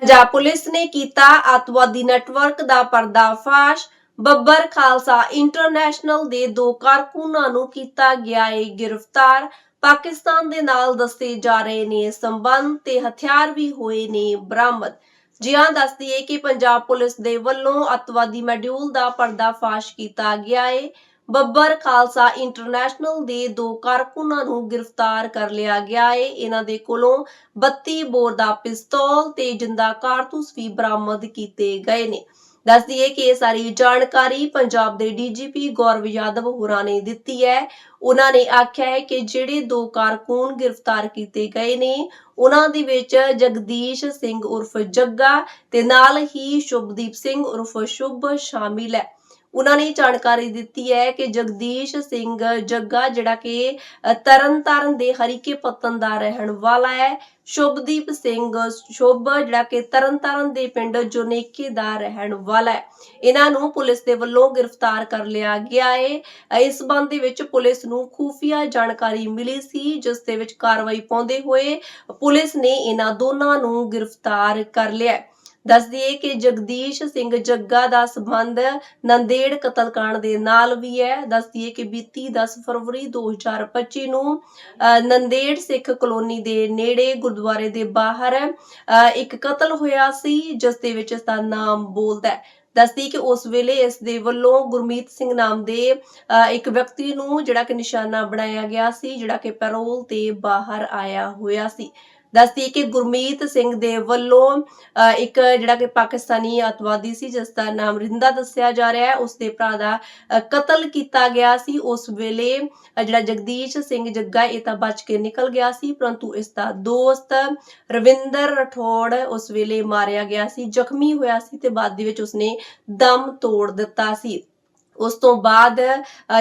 Punjab police ਨੇ ਕੀਤਾ ਅੱਤਵਾਦੀ ਨੈਟਵਰਕ ਦਾ ਪਰਦਾਫਾਸ਼। ਬੱਬਰ ਖਾਲਸਾ ਇੰਟਰਨੈਸ਼ਨਲ ਦੇ ਦੋ ਕਾਰਕੁਨਾਂ ਨੂੰ ਕੀਤਾ ਗਿਆ ਹੈ ਗਿਰਫਤਾਰ। ਪਾਕਿਸਤਾਨ ਦੇ ਨਾਲ ਦੱਸੇ ਜਾ ਰਹੇ ਨੇ ਸੰਬੰਧ ਤੇ ਹਥਿਆਰ ਵੀ ਹੋਏ ਨੇ ਬਰਾਮਦ। ਜਿਹਾਂ ਦੱਸਦੀ ਹੈ ਕਿ ਪੰਜਾਬ ਪੁਲਿਸ ਦੇ ਵੱਲੋਂ ਅੱਤਵਾਦੀ ਮੋਡਿਊਲ ਦਾ ਪਰਦਾਫਾਸ਼ ਕੀਤਾ ਗਿਆ ਹੈ ਬੱਬਰ ਖਾਲਸਾ ਇੰਟਰਨੈਸ਼ਨਲ ਦੇ ਦੋ ਕਾਰਕੁਨਾਂ ਨੂੰ ਗ੍ਰਿਫਤਾਰ ਕਰ ਲਿਆ ਗਿਆ ਹੈ ਇਹਨਾਂ ਦੇ ਕੋਲੋਂ 32 ਬੋਰ ਦਾ ਪਿਸਤੌਲ ਤੇ ਜਿੰਦਾ ਕਾਰਤੂਸ ਵੀ ਬਰਾਮਦ ਕੀਤੇ ਗਏ ਨੇ। ਦੱਸ ਦਈਏ ਕਿ ਇਹ ਸਾਰੀ ਜਾਣਕਾਰੀ ਪੰਜਾਬ ਦੇ ਡੀਜੀਪੀ ਗੌਰਵ ਯਾਦਵ ਹੋਰਾਂ ਨੇ ਦਿੱਤੀ ਹੈ। ਉਹਨਾਂ ਨੇ ਆਖਿਆ ਹੈ ਕਿ ਜਿਹੜੇ ਦੋ ਕਾਰਕੂਨ ਗ੍ਰਿਫਤਾਰ ਕੀਤੇ ਗਏ ਨੇ, ਉਹਨਾਂ ਦੇ ਵਿੱਚ ਜਗਦੀਸ਼ ਸਿੰਘ ਉਰਫ ਜੱਗਾ ਤੇ ਨਾਲ ਹੀ ਸ਼ੁਭਦੀਪ ਸਿੰਘ ਉਰਫ ਸ਼ੁਭ ਸ਼ਾਮਿਲ ਹੈ। ਉਹਨਾਂ ਨੇ ਜਾਣਕਾਰੀ ਦਿੱਤੀ ਹੈ ਕਿ ਜਗਦੀਸ਼ ਸਿੰਘ ਜੱਗਾ ਜਿਹੜਾ ਕਿ ਅ, ਤਰਨਤਾਰਨ ਦੇ ਹਰੀਕੇ ਪੱਤਨ ਦਾ ਰਹਿਣ ਵਾਲਾ ਹੈ ਸ਼ੁਭਦੀਪ ਸਿੰਘ ਸ਼ੁਭ ਜਿਹੜਾ ਕਿ ਤਰਨਤਾਰਨ ਦੇ ਪਿੰਡ ਜੋਨੇਕੇ ਦਾ ਰਹਿਣ ਵਾਲਾ ਹੈ ਇਹਨਾਂ ਨੂੰ ਪੁਲਿਸ ਦੇ ਵੱਲੋਂ ਗ੍ਰਿਫਤਾਰ ਕਰ ਲਿਆ ਗਿਆ ਹੈ ਇਸ ਸੰਬੰਧ ਦੇ ਵਿੱਚ ਪੁਲਿਸ ਨੂੰ ਖੂਫੀਆ ਜਾਣਕਾਰੀ ਮਿਲੀ ਸੀ ਜਿਸ ਦੇ ਵਿੱਚ ਕਾਰਵਾਈ ਪਾਉਂਦੇ ਹੋਏ ਪੁਲਿਸ ਨੇ ਇਹਨਾਂ ਦੋਨਾਂ ਨੂੰ ਗ੍ਰਿਫਤਾਰ ਕਰ ਲਿਆ ਹੈ। ਦੱਸ ਦਈਏ ਕਿ ਜਗਦੀਸ਼ ਸਿੰਘ ਜੱਗਾ ਦਾ ਸੰਬੰਧ ਨੰਦੇੜ ਕਤਲकांड ਦੇ ਨਾਲ ਵੀ ਹੈ। ਦੱਸ ਦਈਏ ਕਿ ਬੀਤੀ 10 ਫਰਵਰੀ 2025 ਨੂੰ ਨੰਦੇੜ ਸਿੱਖ ਕਲੋਨੀ ਦੇ ਨੇੜੇ ਗੁਰਦੁਆਰੇ ਦੇ ਬਾਹਰ ਅ, ਇੱਕ ਕਤਲ ਹੋਇਆ ਸੀ ਜਿਸ ਦੇ ਵਿੱਚ ਇਸ ਦਾ ਨਾਮ ਬੋਲਦਾ ਹੈ। ਦੱਸਦੀ ਕਿ ਉਸ ਵੇਲੇ ਇਸ ਦੇ ਵੱਲੋਂ ਗੁਰਮੀਤ ਸਿੰਘ ਨਾਮ ਦੇ ਅ, ਇੱਕ ਵਿਅਕਤੀ ਨੂੰ ਜਿਹੜਾ ਕਿ ਨਿਸ਼ਾਨਾ ਬਣਾਇਆ ਗਿਆ ਸੀ ਜਿਹੜਾ ਕਿ ਪੈਰੋਲ ਤੇ ਬਾਹਰ ਆਇਆ ਹੋਇਆ ਸੀ। ਦੱਸਦੀ ਕਿ ਗੁਰਮੀਤ ਸਿੰਘ ਦੇ ਵੱਲੋਂ ਇੱਕ ਜਿਹੜਾ ਕਿ ਪਾਕਿਸਤਾਨੀ ਅਤਵਾਦੀ ਸੀ, ਜਿਸ ਦਾ ਨਾਮ ਰਿੰਦਾ ਦੱਸਿਆ ਜਾ ਰਿਹਾ ਹੈ, ਉਸ ਦੇ ਭਰਾ ਦਾ ਕਤਲ ਕੀਤਾ ਗਿਆ ਸੀ। ਉਸ ਵੇਲੇ ਜਿਹੜਾ ਜਗਦੀਸ਼ ਸਿੰਘ ਜੱਗਾ, ਇਹ ਤਾਂ ਬਚ ਕੇ ਨਿਕਲ ਗਿਆ ਸੀ, ਪਰੰਤੂ ਇਸ ਦਾ ਦੋਸਤ ਰਵਿੰਦਰ ਰਠੌੜ ਉਸ ਵੇਲੇ ਮਾਰਿਆ ਗਿਆ ਸੀ, ਜ਼ਖਮੀ ਹੋਇਆ ਸੀ ਤੇ ਬਾਅਦ ਦੇ ਵਿੱਚ ਉਸਨੇ ਦਮ ਤੋੜ ਦਿੱਤਾ ਸੀ। ਉਸ ਤੋਂ ਬਾਅਦ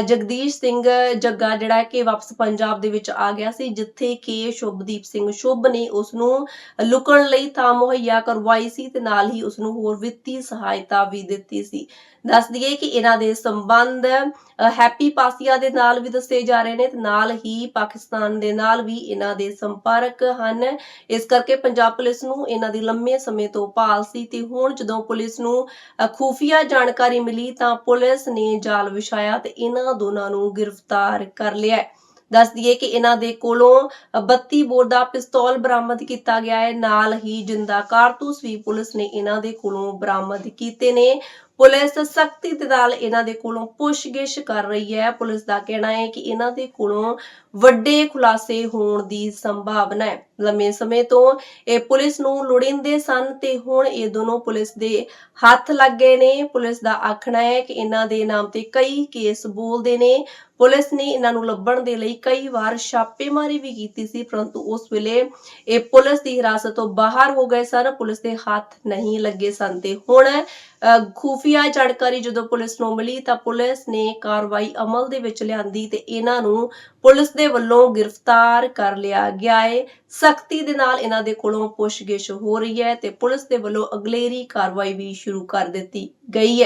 ਜਗਦੀਸ਼ ਸਿੰਘ ਜੱਗਾ ਜਿਹੜਾ ਹੈ ਕਿ ਵਾਪਸ ਪੰਜਾਬ ਦੇ ਵਿੱਚ ਆ ਗਿਆ ਸੀ ਜਿੱਥੇ ਕਿ ਸ਼ੁਭਦੀਪ ਸਿੰਘ ਸ਼ੁਭ ਨੇ ਉਸ ਨੂੰ ਲੁਕਣ ਲਈ ਥਾਂ ਮੁਹੱਈਆ ਕਰਵਾਈ ਸੀ ਤੇ ਨਾਲ ਹੀ ਉਸ ਨੂੰ ਹੋਰ ਵਿੱਤੀ ਸਹਾਇਤਾ ਵੀ ਦਿੱਤੀ ਸੀ। ਦੱਸ ਦਈਏ ਕਿ ਇਹਨਾਂ ਦੇ ਸੰਬੰਧ ਹੈਪੀ ਪਾਸੀਆ ਦੇ ਨਾਲ ਵੀ ਦੱਸੇ ਜਾ ਰਹੇ ਨੇ ਤੇ ਨਾਲ ਹੀ ਪਾਕਿਸਤਾਨ ਦੇ ਨਾਲ ਵੀ ਇਹਨਾਂ ਦੇ ਸੰਪਰਕ ਹਨ। ਇਸ ਕਰਕੇ ਪੰਜਾਬ ਪੁਲਿਸ ਨੂੰ ਇਹਨਾਂ ਦੀ ਲੰਮੇ ਸਮੇਂ ਤੋਂ ਭਾਲ ਸੀ ਤੇ ਹੁਣ ਜਦੋਂ ਪੁਲਿਸ ਨੂੰ ਅ, ਖੂਫੀਆ ਜਾਣਕਾਰੀ ਮਿਲੀ ਤਾਂ ਪੁਲਿਸ ਨੇ ਜਾਲ ਵਿਛਾਇਆ ਤੇ ਇਹਨਾਂ ਦੋਨਾਂ ਨੂੰ ਗ੍ਰਿਫਤਾਰ ਕਰ ਲਿਆ ਹੈ। ਦੱਸ ਦਈਏ ਕਿ ਇਹਨਾਂ ਦੇ ਕੋਲੋਂ ਅ, 32 ਬੋਰ ਦਾ ਪਿਸਤੌਲ ਬਰਾਮਦ ਕੀਤਾ ਗਿਆ ਹੈ ਨਾਲ ਹੀ ਜਿੰਦਾ ਕਾਰਤੂਸ ਵੀ ਪੁਲਿਸ ਨੇ ਇਹਨਾਂ ਦੇ ਕੋਲੋਂ ਬਰਾਮਦ ਕੀਤੇ ਨੇ ਪੁਲਿਸ ਸਖਤੀ ਦੇ ਨਾਲ ਇਹਨਾਂ ਦੇ ਕੋਲੋਂ ਪੁੱਛਗਿੱਛ ਕਰ ਰਹੀ ਹੈ। ਪੁਲਿਸ ਦਾ ਕਹਿਣਾ ਹੈ ਕਿ ਇਹਨਾਂ ਦੇ ਕੋਲੋਂ ਵੱਡੇ ਖੁਲਾਸੇ ਹੋਣ ਦੀ ਸੰਭਾਵਨਾ ਹੈ। ਲੰਮੇ ਸਮੇਂ ਤੋਂ ਇਹ ਪੁਲਿਸ ਨੂੰ ਲੋੜੀਂਦੇ ਸਨ ਤੇ ਹੁਣ ਇਹ ਦੋਨੋਂ ਪੁਲਿਸ ਦੇ ਹੱਥ ਲੱਗ ਗਏ ਨੇ। ਪੁਲਿਸ ਦਾ ਆਖਣਾ ਹੈ ਕਿ ਇਹਨਾਂ ਦੇ ਨਾਮ ਤੇ ਕਈ ਕੇਸ ਬੋਲਦੇ ਨੇ। ਪੁਲਿਸ ਨੇ ਇਹਨਾਂ ਨੂੰ ਲੱਭਣ ਦੇ ਲਈ ਕਈ ਵਾਰ ਛਾਪੇਮਾਰੀ ਵੀ ਕੀਤੀ ਸੀ, ਪਰੰਤੂ ਉਸ ਵੇਲੇ ਇਹ ਪੁਲਿਸ ਦੀ ਹਿਰਾਸਤ ਤੋਂ ਬਾਹਰ ਹੋ ਗਏ ਸਨ। ਪੁਲਿਸ ਦੇ ਹੱਥ ਨਹੀਂ ਲੱਗੇ ਸਨ ਤੇ ਹੁਣ ਖੂਫੀਆ ਜਾਣਕਾਰੀ ਜਦੋਂ ਪੁਲਿਸ ਨੂੰ ਮਿਲੀ ਤਾਂ ਪੁਲਿਸ ਨੇ ਕਾਰਵਾਈ ਅਮਲ ਦੇ ਵਿੱਚ ਲਿਆਂਦੀ ਤੇ ਇਹਨਾਂ ਨੂੰ ਪੁਲਿਸ ਦੇ ਵੱਲੋਂ ਗ੍ਰਿਫਤਾਰ ਕਰ ਲਿਆ ਗਿਆ ਹੈ ਸਖਤੀ ਦੇ ਨਾਲ ਇਹਨਾਂ ਦੇ ਕੋਲੋਂ ਪੁੱਛਗਿੱਛ ਹੋ ਰਹੀ ਹੈ ਤੇ ਪੁਲਿਸ ਦੇ ਵੱਲੋਂ ਅਗਲੇਰੀ ਕਾਰਵਾਈ ਵੀ ਸ਼ੁਰੂ ਕਰ ਦਿੱਤੀ ਗਈ ਹੈ।